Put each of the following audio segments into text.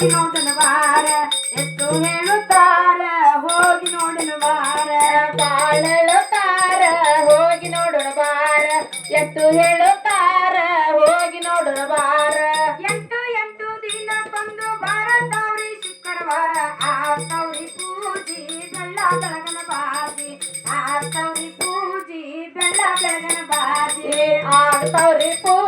ಹೋಗಿ ನೋಡನ ಬಾರ ಎಷ್ಟು ಹೇಳುತ್ತಾರ ಹೋಗಿ ನೋಡನ ಬಾರ ತಾಳೆಳುತ್ತಾರ ಹೋಗಿ ನೋಡೋಣ ಬಾರ ಎಷ್ಟು ಹೇಳುತ್ತಾರ ಹೋಗಿ ನೋಡೋಣ ಬಾರ ಎಂಟು ಎಂಟು ದಿನ ಬಂದು ಬಾರ ತವರಿ ಶುಕ್ರವಾರ ಆ ತವರಿ ಪೂಜಿ ಬೆಲ್ಲ ಬೆಳಗನ ಬಾಜಿ ಆ ತವರಿ ಪೂಜಿ ಬೆಳ್ಳ ಬೆಳಗನ ಬಾಜಿ ಆ ತವರಿ ಪೂಜಿ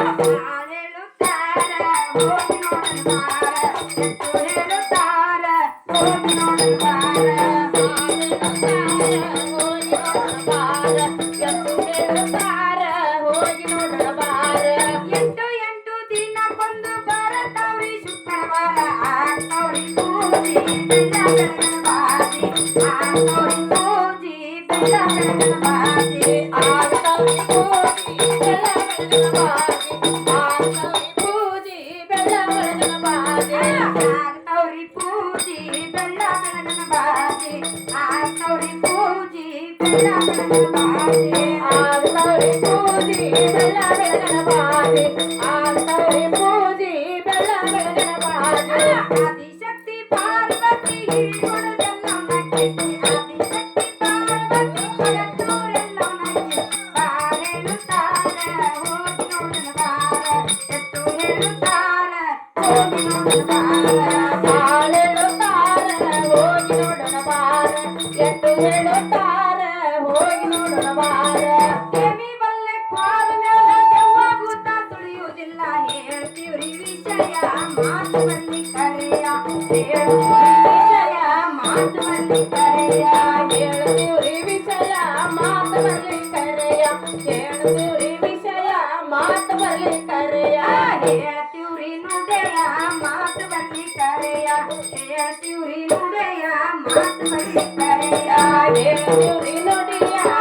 ತಾರು ಮಂಡ್ ಅಂಡ್ ದಿನ ಬರ ತೋ ಜೀಪ आंतरे रे ಹೇಳ್ತೀವ್ರಿ ನೋಡಯ್ಯ ಮಾತು ಬರೀತಾರಯ್ಯ ಹೇಳ್ತೀವ್ರಿ ನೋಡಿ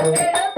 Hey,